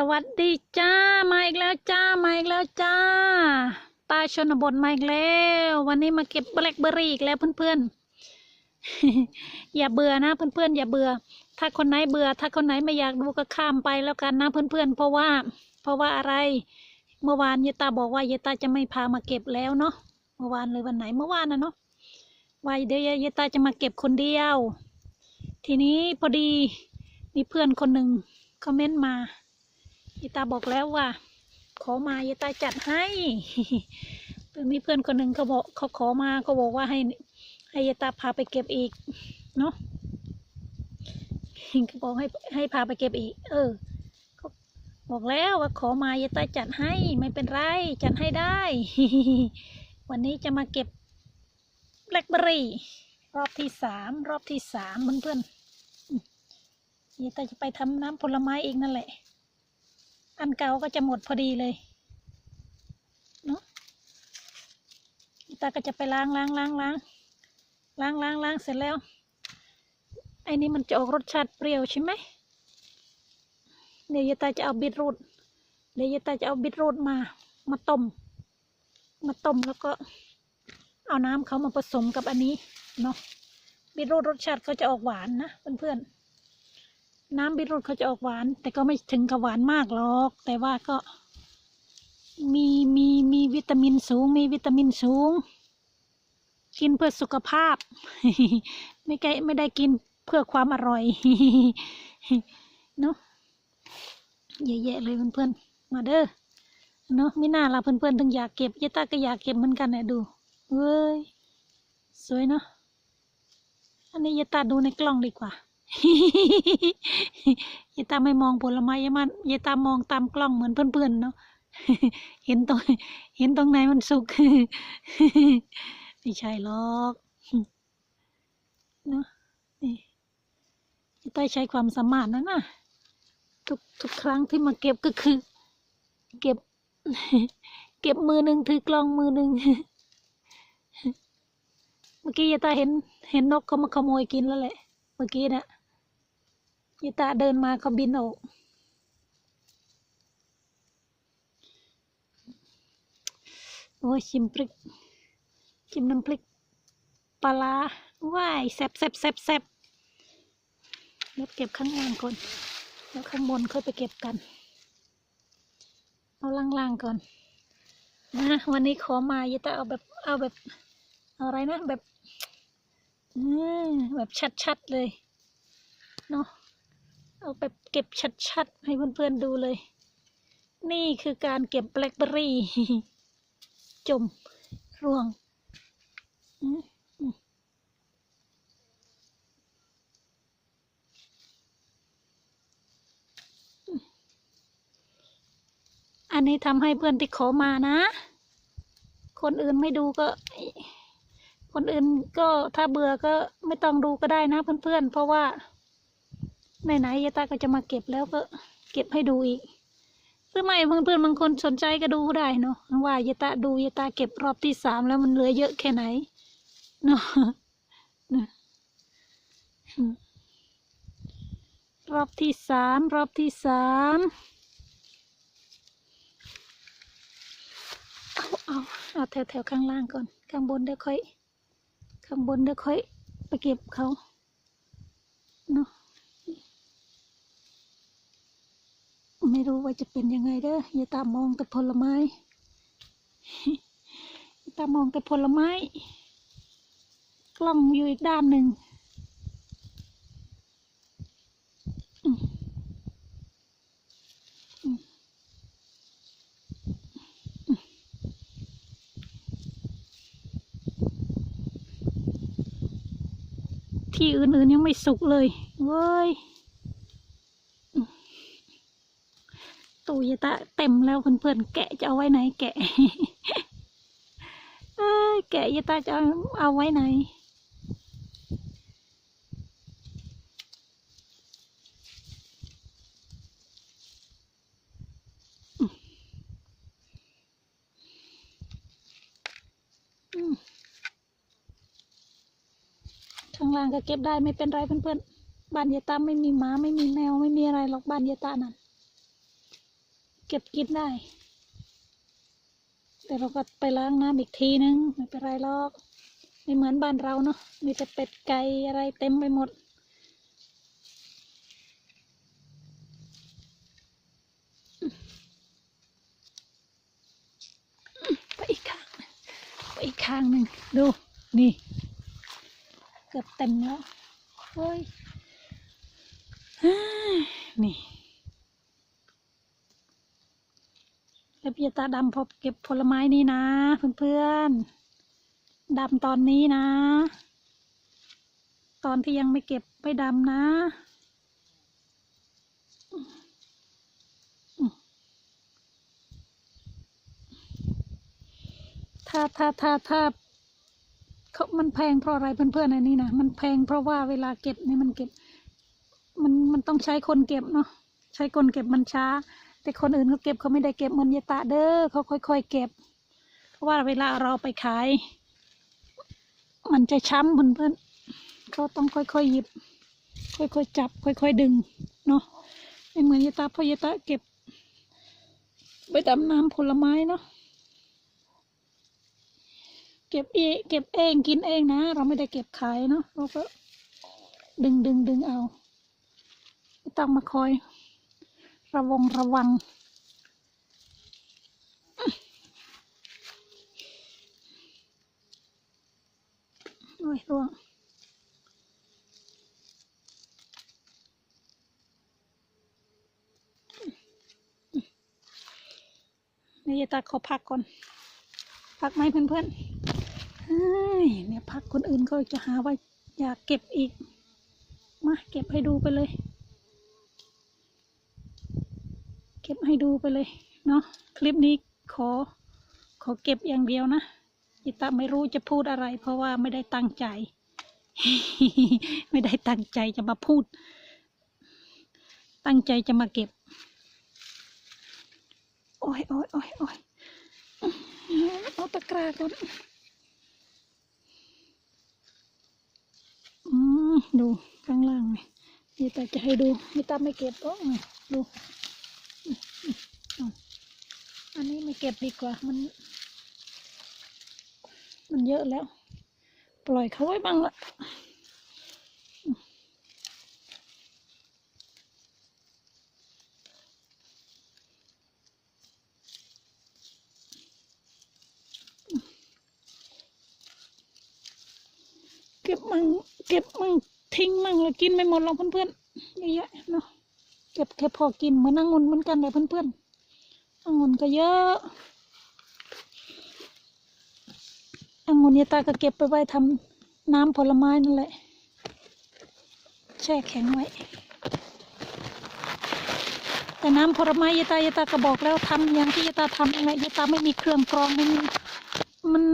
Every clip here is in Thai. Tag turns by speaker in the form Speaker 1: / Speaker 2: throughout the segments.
Speaker 1: สวัสดีจ้า มาอีกแล้วจ้า มาอีกแล้วจ้า ตาชนบทมาอีกแล้ว วันนี้มาเก็บแบล็คเบอร์รี่อีกแล้วเพื่อนๆ อย่าเบื่อนะเพื่อนๆอย่าเบื่อ ถ้าคนไหนเบื่อ ถ้าคนไหนไม่อยากดูก็ข้ามไปแล้วกันนะเพื่อนๆ เพราะว่า เพราะว่าอะไร เมื่อวานเยตาบอกว่าเยตาจะไม่พามาเก็บแล้วเนาะ เมื่อวานเลยวันไหนเมื่อวานนะเนาะว่าเดี๋ยวเยตาจะมาเก็บคนเดียว ทีนี้พอดีมีเพื่อนคนหนึ่งคอมเมนต์มา ยตาบอกแล้วว่า ขอมายตาจัดให้มีเพื่อนคนหนึ่งเขาบอกเขาขอมาเขาบอกว่าให้ให้ยตาพาไปเก็บอีก เนาะเขาบอกให้ให้พาไปเก็บอีก เออเขาบอกแล้วว่าขอมายตาจัดให้ไม่เป็นไรจัดให้ได้ วันนี้จะมาเก็บแบล็คเบอรี่รอบที่สามรอบที่สามเพื่อนๆอืมยายตาจะไปทำน้ำผลไม้อีกนั่นแหละ อันเก่าก็จะหมดพอดีเลยเนาะตาก็จะไปล้างล้างล้างล้างล้างล้างล้างเสร็จแล้วไอ้นี่มันจะออกรสชาติเปรี้ยวใช่ไหมเดี๋ยวยายตาจะเอาบิดรูดเดี๋ยวยายตาจะเอาบิดรูดมา มาต้ม มาต้มแล้วก็เอาน้ำเขามาผสมกับอันนี้เนาะบิดรูดรสชาติเขาจะออกหวานนะเพื่อนๆ น้ำบิดรูทเขาจะออกหวาน แต่ก็ไม่ถึงกับหวานมากหรอก แต่ว่าก็ มีมีมีวิตามินสูง มีวิตามินสูง กินเพื่อสุขภาพ ไม่ไกไม่ได้กินเพื่อความอร่อยเนาะเยอะๆเลยเพื่อนๆมาเด้อเนาะไม่น่าละเพื่อนๆถึงอยากเก็บยายตาก็อยากเก็บเหมือนกันเนี่ยดูเว้ยสวยเนาะอันนี้ยายตาดูในกล้องดีกว่า ยายตาไม่มองผลไม้ยายมันยายตามองตามกล้องเหมือนเพื่อนๆเนาะเห็นตรงเห็นตรงไหนมันสุกไม่ใช่หรอกเนาะนี่ยายตาใช้ความสามารถนะนะทุกทุกครั้งที่มาเก็บก็คือ เก็บ เก็บมือหนึ่งถือกล้องมือหนึ่งเมื่อกี้ยายตาเห็น เห็นนกเขามาขโมยกินแล้วแหละ เมื่อกี้เนะยา ยตาเดินมาเขาบินออกโอ้ยชิมพริกชิมน้ำพริกปลาว้ายแซบแซบแซบแซบเดี๋ยวเก็บข้างล่างก่อนแล้วข้างบนค่อยไปเก็บกัน เอาล่างๆก่อนนะวันนี้ขอมายายตาเอาแบบเอาแบบอาอะไรนะแบบ อืมแบบชัดๆเลยเนาะ เอาแบบเก็บชัดๆ ให้เพื่อนๆดูเลย นี่คือการเก็บแบล็คเบอรี่ จมร่วงอันนี้ทำให้เพื่อนที่ขอมานะ คนอื่นไม่ดูก็ คนอื่นก็ถ้าเบื่อก็ไม่ต้องดูก็ได้นะเพื่อนๆเพราะว่า ไหนๆยายตาก็จะมาเก็บแล้วก็เก็บให้ดูอีกหรือไม่เพื่อนๆบางคนสนใจก็ดูได้เนาะว่ายายตาดูยายตาเก็บรอบที่สามแล้วมันเหลือเยอะแค่ไหนเนาะรอบที่สามรอบที่สามเอาเอาเอาแถวแถวๆข้างล่างก่อน ข้างบนเดี๋ยวค่อย ข้างบนเดี๋ยวค่อย ไปเก็บเขาะไม่ รู้ว่าจะเป็นยังไงเด้ออย่าตามมองแต่ผลไม้อย่าตามมองแต่ผลไม้ กล้องอยู่อีกด้านหนึ่งที่อื่นๆยังไม่สุกเลยเว้ย ตู้ยาตะเต็มแล้วเพื่อนๆแกะจะเอาไว้ไหน แกะแกะยาตาจะเอาไว้ไหนข้างล่างก็เก็บได้ไม่เป็นไรเพื่อนๆบ้านยายตาไม่มีหมาไม่มีแมวไม่มีอะไรหรอกบ้านยายตานั่น เก็บกินได้ แต่เราก็ไปล้างน้ำอีกทีนึง ไม่เป็นไรหรอก ไม่เหมือนบ้านเราเนาะ มีแต่เป็ดไก่อะไรเต็มไปหมด ไปอีกข้างไปอีกข้างหนึ่งดู นี่ เกือบเต็มแล้ว เฮ้ย นี่ แล้ว พี่ตาดำพอเก็บผลไม้นี่นะ เพื่อนๆดำตอนนี้นะ ตอนที่ยังไม่เก็บไม่ดำนะถ้าถ้าถ้าถ้าเขามันแพงเพราะอะไรเพื่อนๆอันนี้นะมันแพงเพราะว่าเวลาเก็บเนี่ยมันเก็บ มันมันต้องใช้คนเก็บเนาะใช้คนเก็บมันช้า แต่คนอื่นเขาเก็บเขาไม่ได้เก็บเหมือนยายตาเด้อเขาค่อย ๆ เก็บ เพราะว่าเวลาเราไปขาย มันจะช้ำเพื่อนๆเขาต้องค่อยๆหยิบ ค่อยๆจับ ค่อย ๆ ดึงเนาะไม่เหมือนยายตาเพราะยายตาเก็บไปดำน้ำผลไม้เนาะเก็บเองเก็บเองกินเองนะเราไม่ได้เก็บขายเนาะเราก็ดึงดึงดึงเอาไม่ต้องมาคอย ระวงระวัง โอ้ยร่วงนี่ยตาขอพักก่อน พักไหมเพื่อนๆเนี่ยพักคนอื่นก็จะหาว่าอยากเก็บอีก มาเก็บให้ดูไปเลย เก็บให้ดูไปเลยเนาะคลิปนี้ขอขอเก็บอย่างเดียวนะอิตาไม่รู้จะพูดอะไร เพราะว่าไม่ได้ตั้งใจ ไม่ได้ตั้งใจจะมาพูด ตั้งใจจะมาเก็บ โอ้ยโอ้ยโอ้ยโอ้ยเอาตะกร้าก่อนอืมดูข้างล่างนี่นี่ตาจะให้ดูนี่ตาไม่เก็บก็ดู อันนี้ไม่เก็บดีกว่ามัน มันเยอะแล้ว ปล่อยเขาไว้บ้างละเก็บมั่งเก็บมั่งทิ้งมั่งแล้วกินไม่หมดหรอกเพื่อนๆเยอะแยะเนาะเก็บแค่พอกินเหมือนองุ่นเหมือนกันเลยเพื่อนๆ องุ่นก็เยอะองุ่นยายตาก็เก็บไปไว้ทำน้ำผลไม้นั่นแหละ แช่แข็งไว้ แต่น้ำผลไม้ยายตายายตาก็บอกแล้วทำอย่างที่ยายตาทำนั่นแหละยายตาไม่มีเครื่องกรองไม่มีมัน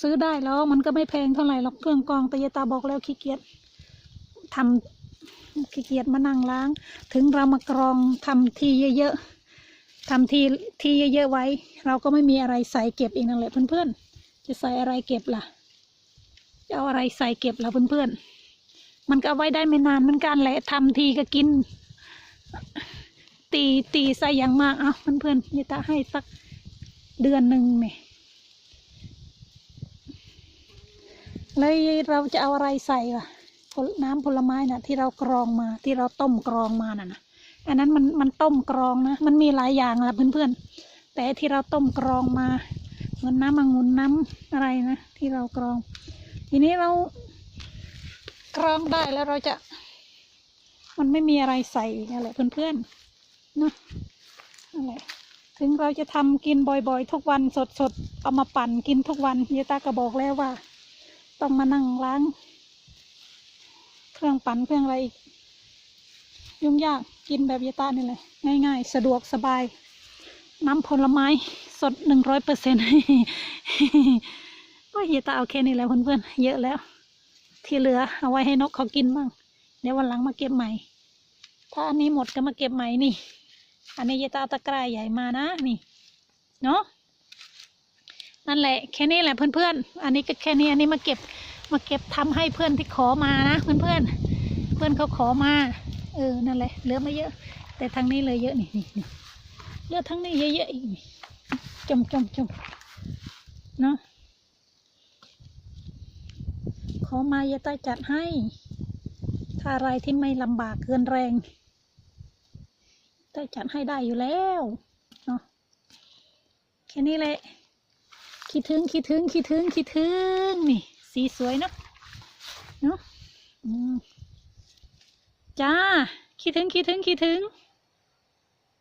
Speaker 1: ซื้อได้แล้วมันก็ไม่แพงเท่าไหร่หรอกเครื่องกรองแต่ยายตาบอกแล้วขี้เกียจทำขี้เกียจมานั่งล้าง ถึงเรามากรองทำทีเยอะๆ ทำทีทีเยอะๆไว้ เราก็ไม่มีอะไรใส่เก็บอีกนั่นแหละเพื่อนๆ จะใส่อะไรเก็บล่ะ จะเอาอะไรใส่เก็บล่ะเพื่อนๆ มันก็ไว้ได้ไม่นานเหมือนกันแหละทำทีก็กิน ตีตีใส่อย่างมากเอาเพื่อนๆนี่ตาให้สักเดือนหนึ่งเนี่ยแล้วเราจะเอาอะไรใส่ล่ะ น้ำผลไม้น่ะ ที่เรากรองมาที่เราต้มกรองมาน่ะนะ อันนั้นมันมันต้มกรองนะ มันมีหลายอย่างละเพื่อนๆ แต่ที่เราต้มกรองมาเหมือนน้ำองุ่นน้ำอะไรนะ ที่เรากรอง ทีนี้เรากรองได้แล้วเราจะ มันไม่มีอะไรใส่อีกนั่นแหละเพื่อนๆเนอะนั่นแหละถึงเราจะทำกินบ่อยๆ ทุกวันสดๆ เอามาปั่นกินทุกวันยายตาก็บอกแล้วว่า ต้องมานั่งล้าง เครื่องปั่นเครื่องอะไรอีก ยุ่งยาก กินแบบยายตานี่เลยง่าย ๆ สะดวกสบาย น้ำผลไม้สดหนึ่งร้อยเปอร์เซ็นต์ก็ยายตาเอาแค่นี้แล้วเพื่อนๆเยอะแล้ว ที่เหลือเอาไว้ให้นกเขากินบ้างเดี๋ยววันหลังมาเก็บใหม่ ถ้าอันนี้หมดก็มาเก็บใหม่นี่ อันนี้ยายตาเอาตะกร้าใหญ่มานะนี่ เนาะนั่นแหละแค่นี้แหละเพื่อนๆ อันนี้ก็แค่นี้อันนี้มาเก็บมาเก็บทำให้เพื่อนที่ขอมานะเพื่อนๆ เพื่อนเขาขอมา ออนั่นแหละเหลือไม่เยอะ แต่ทางนี้เลยเยอะนี่นี่นี่เลือทั้งนี้เยอะๆอีกนี่จมจมจมเนาะขอมายายต้จัดให้ ถ้าอะไรที่ไม่ลำบากเกินแรงต้จัดให้ได้อยู่แล้วเนาะแค่นี้แหละคิดถึงคิดถึงคิดถึงคิดถึงนี่ สีสวยเนาะเนาะอืม จ้า คิดถึงคิดถึงคิดถึง